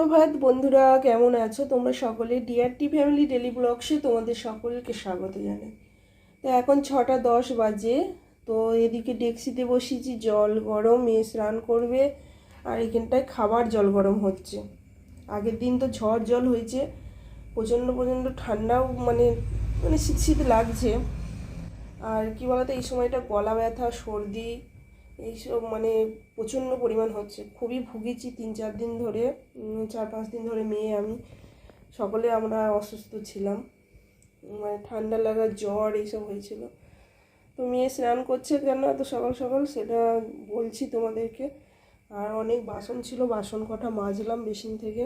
সুপ্রভাত বন্ধুরা, কেমন আছো? তোমরা সকলে ডিআরটি ফ্যামিলি ডেলি ব্লগসে তোমাদের সকলকে স্বাগত জানাই। তো এখন ছটা দশ বাজে, তো এদিকে ডেক্সিতে বসিয়েছি জল গরম, মেয়ে স্নান করবে, আর এখানটায় খাবার জল গরম হচ্ছে। আগের দিন তো ঝড় জল হয়েছে, প্রচণ্ড প্রচণ্ড ঠান্ডাও মানে মানে শীত শীত লাগছে। আর কি বলতো, এই সময়টা গলা ব্যথা, সর্দি এইসব মানে প্রচণ্ড পরিমাণ হচ্ছে। খুবই ভুগেছি তিন চার দিন ধরে চার পাঁচ দিন ধরে মেয়ে আমি। সকলে আমরা অসুস্থ ছিলাম। মানে ঠান্ডা লাগা, জ্বর এইসব হয়েছিল। তো মেয়ে স্নান করছে কেন এত সকাল সকাল সেটা বলছি তোমাদেরকে। আর অনেক বাসন ছিল, বাসন কটা মাজলাম বেসিন থেকে।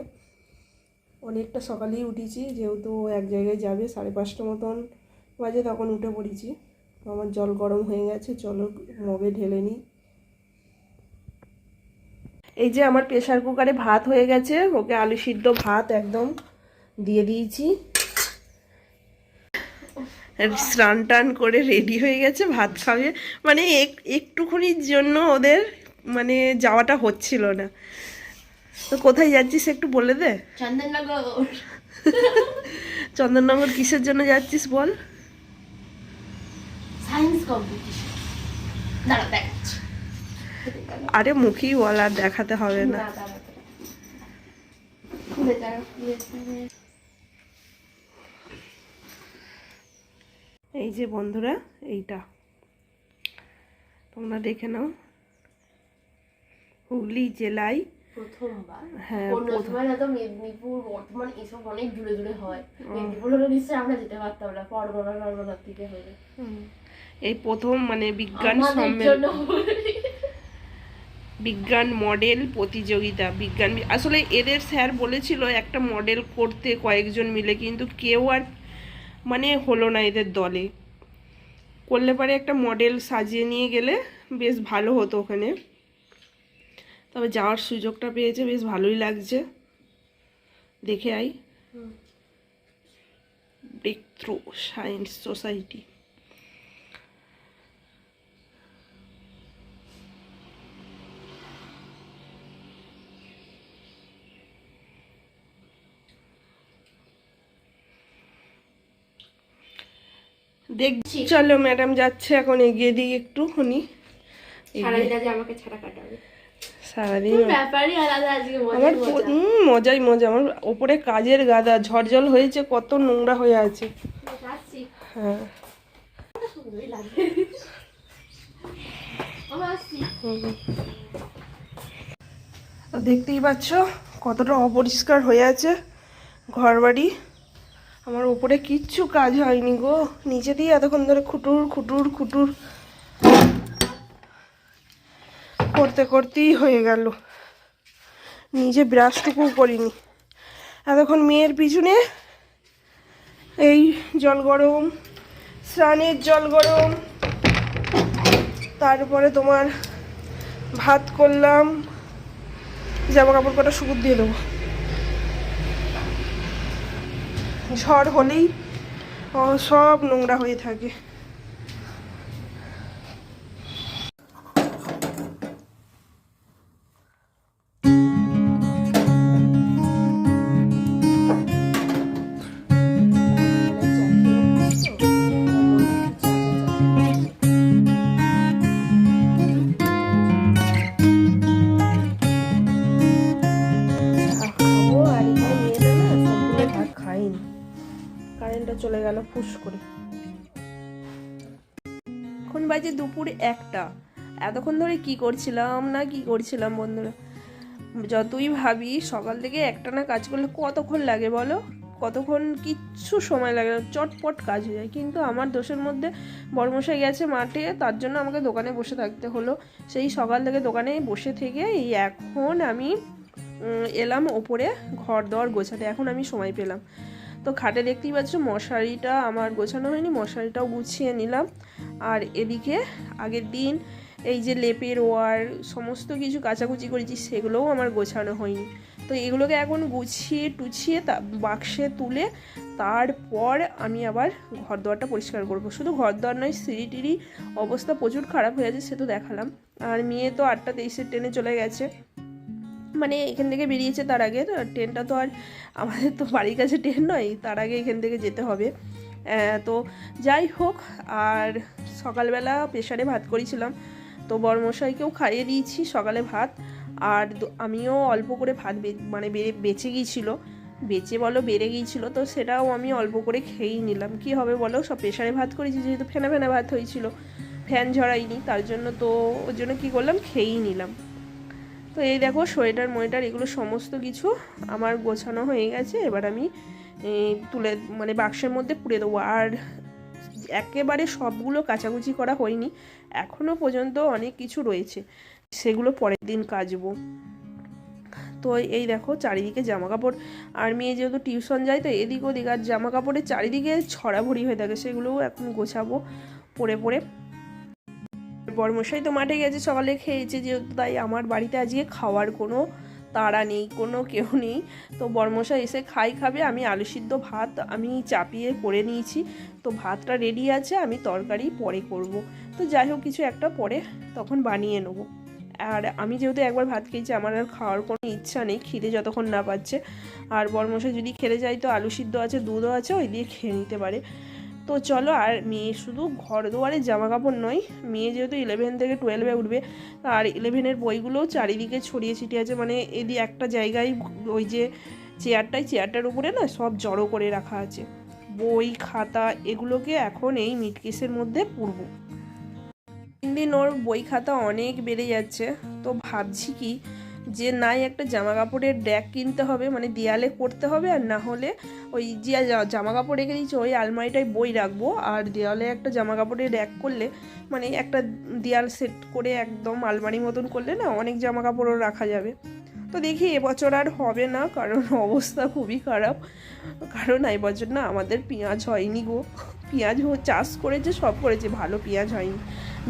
অনেকটা সকালেই উঠেছি, যেহেতু এক জায়গায় যাবে, সাড়ে পাঁচটা মতন বাজে তখন উঠে পড়েছি। আমার জল গরম হয়ে গেছে, চলো মগে ঢেলে নিই। এই যে আমার প্রেশার কুকারে ভাত হয়ে গেছে ওকে আলু সিদ্ধ ভাত একদম দিয়ে দিয়েছি। আর স্নান টান করে রেডি হয়ে গেছে ভাত খাবে। মানে এক- একটুখানির জন্য ওদের মানে যাওয়াটা হচ্ছিল না। তো কোথায় যাচ্ছিস একটু বলে দে। চন্দননগর। চন্দননগর কিসের জন্য যাচ্ছিস বল? সায়েন্স কম্পিটিশন দাঁড়া দেখাচ্ছি আরে মুখেই বল দেখাতে হবে না। এই যে বন্ধুরা এইটা। তোমরা দেখে নাও। হুগলি জেলায় প্রথমবার। হ্যাঁ, তো মেদিনীপুর বর্ধমান এসব অনেক দূরে দূরে হয়। মেদিনীপুর হলে নিশ্চয়ই আমরা যেতে পারতাম না পরগনা পরগনার থেকে হলে। হুম। এই প্রথম মানে বিজ্ঞান সম্মেলন বিজ্ঞান মডেল প্রতিযোগিতা বিজ্ঞান আসলে এদের স্যার বলেছিল একটা মডেল করতে কয়েকজন মিলে কিন্তু কেউ আর মানে হলো না এদের দলে। করলে পারে একটা মডেল সাজিয়ে নিয়ে গেলে বেশ ভালো হতো ওখানে। তবে যাওয়ার সুযোগটা পেয়েছে বেশ ভালোই লাগছে। দেখে I. Break through science society দেখ চলো ম্যাডাম যাচ্ছে এখন এগিয়ে দিই একটুখানি আমাকে ছাড়া কাটাবে। সারাদিন আমার মজা। হুম, মজাই মজা। আমার ওপরে কাজের গাদা ঝড়জল হয়েছে কত নোংরা হয়ে আছে। হ্যাঁ। দেখতেই পাচ্ছ কতটা অপরিষ্কার হয়ে আছে ঘর বাড়ি আমার উপরে কিচ্ছু কাজ হয়নি গো। নিচে দিয়ে এতক্ষণ ধরে খুটুর খুটুর খুটুর। করতে করতেই হয়ে গেল। নিজে ব্রাশটুকুও করিনি। এতক্ষণ মেয়ের পিছনে এই জল গরম, স্নানের জল গরম, তারপরে তোমার ভাত করলাম জামা কাপড় কটা শুকুর দিয়ে দেবো। ঝড় হলেই সব নোংরা হয়ে থাকে। দুপুর একটা। এতক্ষণ ধরে কি করছিলাম না কি করছিলাম বন্ধুরা? যতই ভাবি, সকাল থেকে একটা না কাজ করলে কতক্ষণ লাগে বলো? কতক্ষণ কিচ্ছু সময় লাগে না, চটপট কাজ হয়ে যায়। কিন্তু আমার দোষের মধ্যে বর্মশাই গেছে মাঠে, তার জন্য আমাকে দোকানে বসে থাকতে হলো। সেই সকাল থেকে দোকানে বসে থেকে এই এখন আমি এলাম ওপরে ঘর দর গোছাতে। এখন আমি সময় পেলাম। তো খাটে দেখতেই পাচ্ছ, মশারিটা আমার গোছানো হয়নি, মশারিটাও গুছিয়ে নিলাম। আর এদিকে আগের দিন এই যে লেপের ওয়ার, সমস্ত কিছু কাচাকুচি করেছি, সেগুলোও আমার গোছানো হয়নি। তো এগুলোকে এখন গুছিয়ে টুছিয়ে তা, বাক্সে তুলে তারপর আমি আবার ঘর দোয়ারটা পরিষ্কার করব। শুধু ঘর দোয়ার নয় সিঁড়ি টিড়ি অবস্থা প্রচুর খারাপ হয়ে আছে, সে তো দেখালাম। আর মেয়ে তো আটটা তেইশের ট্রেনে চলে গেছে। মানে এখান থেকে বেরিয়েছে তার আগে ট্রেনটা তো আর আমাদের তো বাড়ির কাছে ট্রেন নয়, তার আগে এখান থেকে যেতে হবে। তো যাই হোক, আর সকালবেলা প্রেশারে ভাত করেছিলাম, তো বড়মশাইকেও খাইয়ে দিয়েছি সকালে ভাত। আর আমিও অল্প করে ভাত মানে বেড়ে, বেঁচে গিয়েছিল, বেঁচে বলো বেড়ে গিয়েছিল, তো সেটাও আমি অল্প করে খেয়েই নিলাম। কি হবে বলো, সব প্রেশারে ভাত করেছি, যেহেতু ফেনা ফেনা ভাত হয়েছিল, ফ্যান ঝরাইনি, তার জন্য তো ওর জন্য কী করলাম, খেয়েই নিলাম। তো এই দেখো সোয়েটার মোয়েটার এগুলো সমস্ত কিছু আমার গোছানো হয়ে গেছে। এবার আমি তুলে মানে বাক্সের মধ্যে পুড়ে দেবো। আর একেবারে সবগুলো কাচাকুচি করা হয়নি। এখনও পর্যন্ত অনেক কিছু রয়েছে। সেগুলো পরের দিন কাচবো। তো এই দেখো চারিদিকে জামা কাপড় আর মেয়ে যেহেতু টিউশন যায়, তো এদিক ওদিক আর জামা কাপড়ের চারিদিকে ছড়াভরি হয়ে থাকে। সেগুলোও এখন গোছাবো, পরে পরে। বর্মশাই তো মাঠে গেছে, সকালে খেয়েছে যেহেতু, তাই আমার বাড়িতে আজকে খাওয়ার কোনো তাড়া নেই, কোনো কেউ নেই। তো বর্মশাই এসে খাই খাবে, আমি আলু সিদ্ধ ভাত আমি চাপিয়ে করে নিয়েছি। তো ভাতটা রেডি আছে, আমি তরকারি পরে করব। তো যাই হোক, কিছু একটা পরে তখন বানিয়ে নেব। আর আমি যেহেতু একবার ভাত খেয়েছি, আমার আর খাওয়ার কোনো ইচ্ছা নেই, খিদে যতক্ষণ না পাচ্ছে। আর বর্মশাই যদি খেতে যায়, তো আলু সিদ্ধ আছে, দুধও আছে, ওই দিয়ে খেয়ে নিতে পারে। তো চলো, আর মেয়ে শুধু ঘর দুয়ারে জামা কাপড় নয়, মেয়ে যেহেতু ইলেভেন থেকে টুয়েলভে উঠবে আর ইলেভেনের বইগুলোও চারিদিকে ছড়িয়ে ছিটিয়ে আছে মানে এদি একটা জায়গায় ওই যে চেয়ারটাই চেয়ারটার উপরে না সব জড়ো করে রাখা আছে। বই, খাতা, এগুলোকে এখন এই মিটকেসের মধ্যে পড়ব দিন ওর বই খাতা অনেক বেড়ে যাচ্ছে, তো ভাবছি কি যে নাই একটা জামা কাপড়ের ড্যাক কিনতে হবে মানে দেয়ালে করতে হবে, আর না হলে ওই যে জামা কাপড় রেখে দিয়েছি, ওই আলমারিটায় বই রাখব, আর দেওয়ালে একটা জামা কাপড়ের র্যাক করলে মানে একটা দেয়াল সেট করে একদম আলমারি মতন করলে না অনেক জামা কাপড়ও রাখা যাবে। তো দেখি এবছর আর হবে না, কারণ অবস্থা খুবই খারাপ। কারণ এবছর না আমাদের পেঁয়াজ হয়নি গো। পেঁয়াজ চাষ করেছে, সব করেছে, ভালো পেঁয়াজ হয়নি।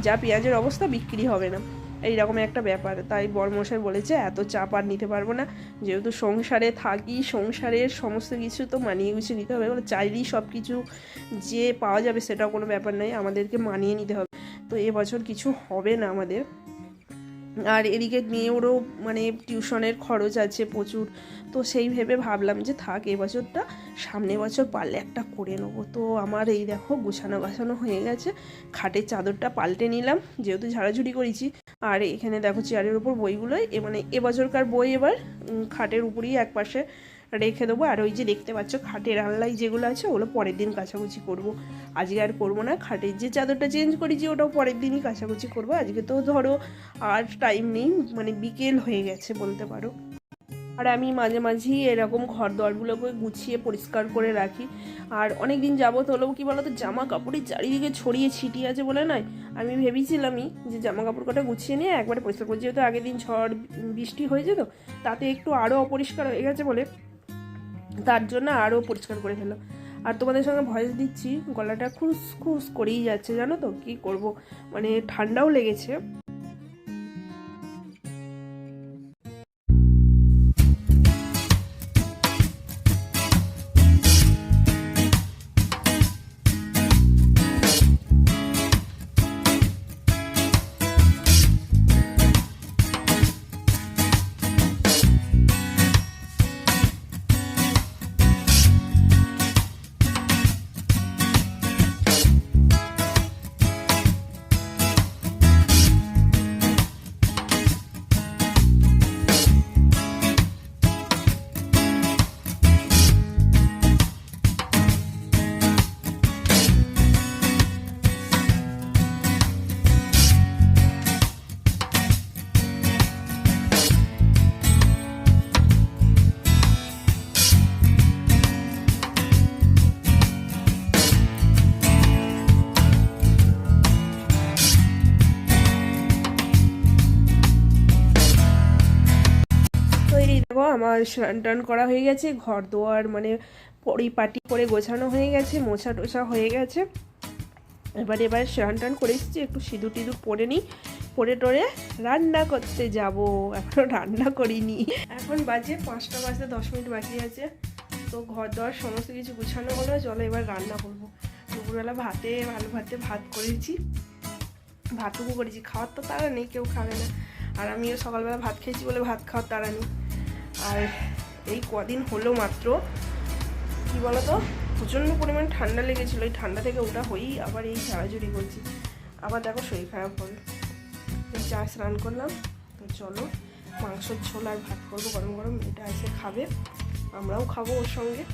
যা পেঁয়াজের অবস্থা বিক্রি হবে না। এইরকম একটা ব্যাপার। তাই বরমশাই বলেছে, এত চাপ আর নিতে পারব না। যেহেতু সংসারে থাকি, সংসারের সমস্ত কিছু তো মানিয়ে গুছিয়ে নিতে হবে। চাইলেই সব কিছু যে পাওয়া যাবে সেটাও কোনো ব্যাপার নয় আমাদেরকে মানিয়ে নিতে হবে। তো এবছর কিছু হবে না আমাদের। আর এদিকে মেয়েরও মানে টিউশনের খরচ আছে প্রচুর। তো সেই ভেবে ভাবলাম যে থাক এবছরটা সামনে বছর পারলে একটা করে নেব। তো আমার এই দেখো গুছানো গাছানো হয়ে গেছে। খাটের চাদরটা পাল্টে নিলাম, যেহেতু ঝাড়াঝুড়ি করেছি। আর এখানে দেখো চেয়ারের উপর বইগুলোই মানে এবছরকার বই এবার খাটের উপরেই এক পাশে রেখে দেবো। আর ওই যে দেখতে পাচ্ছ, খাটের আনলাই যেগুলো আছে, ওগুলো পরের দিন কাচাকুচি করব। আজকে আর করব না। খাটের যে চাদরটা চেঞ্জ করেছি ওটাও পরের দিনই কাচাকুচি করব। আজকে তো ধরো আর টাইম নেই মানে বিকেল হয়ে গেছে বলতে পারো। আর আমি মাঝে মাঝেই এরকম ঘর দরগুলোকে গুছিয়ে পরিষ্কার করে রাখি। আর অনেক দিন যাবত হলেও কি বলতো জামা কাপড়ের চারিদিকে ছড়িয়ে ছিটিয়ে আছে বলে নয়। আমি ভেবেছিলামই যে জামা কাপড় কটা গুছিয়ে নিয়ে একবারে পরিষ্কার করছি যেহেতু আগের দিন ঝড়, বৃষ্টি হয়েছে তো, তাতে একটু আরও অপরিষ্কার হয়ে গেছে বলে তার জন্য আরও পরিষ্কার করে ফেলো। আর তোমাদের সঙ্গে ভয়েস দিচ্ছি, গলাটা খুস খুস করেই যাচ্ছে, জানো তো? কী করব? মানে ঠান্ডাও লেগেছে। আমার স্নান টান করা হয়ে গেছে, ঘর দোয়ার মানে পরিপাটি করে গোছানো হয়ে গেছে, মোছা টোছা হয়ে গেছে। এবার এবার স্নান টান করে এসেছি, একটু সিঁদুর টিঁদুর পরে নিই, পরে টরে রান্না করতে যাব এখনও রান্না করিনি। এখন বাজে পাঁচটা বাজতে দশ মিনিট বাকি আছে, তো ঘর দোয়ার সমস্ত কিছু গুছানো হলো, চলো এবার রান্না করব। দুপুরবেলা ভাতে ভালো ভাতে ভাত করেছি, ভাতটুকু করেছি, খাওয়ার তো তারা নেই, কেউ খাবে না। আর আমিও সকালবেলা ভাত খেয়েছি বলে ভাত খাওয়ার তারা নেই। আর এই কদিন হলো মাত্র, কি বলতো? প্রচণ্ড পরিমাণ ঠান্ডা লেগেছিলো, এই ঠান্ডা থেকে ওটা হয়েই আবার এই ঝাড়াঝুড়ি করছি। আবার দেখো শরীর খারাপ হল। চা স্নান করলাম, তো চলো মাংসর ঝোল আর ভাত করব, গরম গরম এটা এসে খাবে, আমরাও খাব ওর সঙ্গে।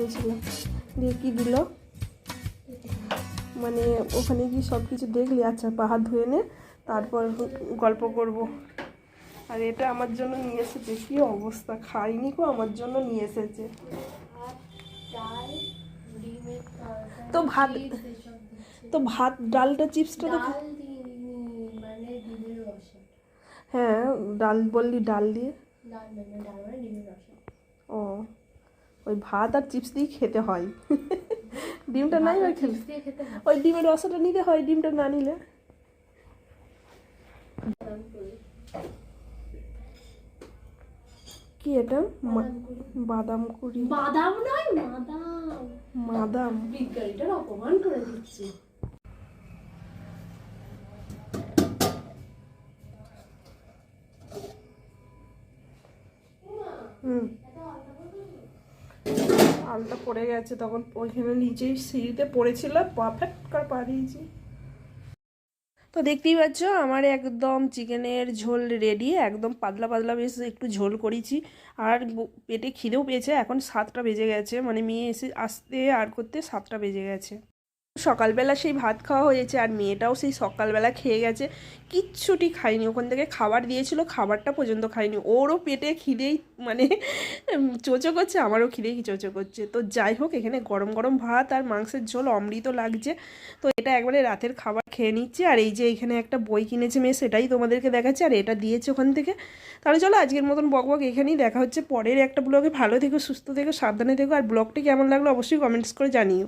বুঝলাম দিয়ে কি দিল? মানে ওখানে কি সব কিছু দেখলি আচ্ছা পাহাড় ধুয়ে নে তারপর গল্প করব। আর এটা আমার জন্য নিয়ে এসেছে। কি অবস্থা? খাইনি কো আমার জন্য নিয়ে এসেছে। তো ভাত তো ভাত ডালটা চিপসটা তো মানে হ্যাঁ ডাল বললি ডাল দিয়ে ডাল মানে ডাল মানে ডিমের রসা ও ওই ভাত আর চিপস দিয়ে খেতে হয়। ডিমটা নাই ওই খেলে। খেতে ওই ডিমের রসাটা নিতে হয় ডিমটা না নিলে। বাদাম। কি এটা? বাদাম কুড়ি। বাদাম নয় মাদাম। মাদাম। বিজ্ঞানীটার অপমান করে দিচ্ছে। পড়ে গেছে, তখন ওইখানে নিচেই সিঁড়িতে পড়েছিল পারফেক্ট করে পা দিয়েছি। তো দেখতেই পাচ্ছ, আমার একদম চিকেনের ঝোল রেডি একদম পাতলা পাতলা বেশ একটু ঝোল করেছি। আর পেটে খিদেও পেয়েছে, এখন সাতটা বেজে গেছে মানে মেয়ে এসে আসতে আর করতে সাতটা বেজে গেছে। সকালবেলা সেই ভাত খাওয়া হয়েছে আর মেয়েটাও সেই সকালবেলা খেয়ে গেছে। কিচ্ছুটি খায়নি, ওখান থেকে খাবার দিয়েছিল, খাবারটা পর্যন্ত খায়নি। ওরও পেটে খিদেই মানে চোচো করছে, আমারও খিদেই চোচো করছে। তো যাই হোক, এখানে গরম গরম ভাত আর মাংসের ঝোল, অমৃত লাগছে। তো এটা একবারে রাতের খাবার খেয়ে নিচ্ছি। আর এই যে এখানে একটা বই কিনেছে মেয়ে, সেটাই তোমাদেরকে দেখাচ্ছে। আর এটা দিয়েছে ওখান থেকে। তাহলে চলো, আজকের মতন বক বক এখানেই। দেখা হচ্ছে পরের একটা ব্লগে। ভালো থেকো, সুস্থ থেকো, সাবধানে থেকো। আর ব্লগটি কেমন লাগল অবশ্যই কমেন্টস করে জানিও।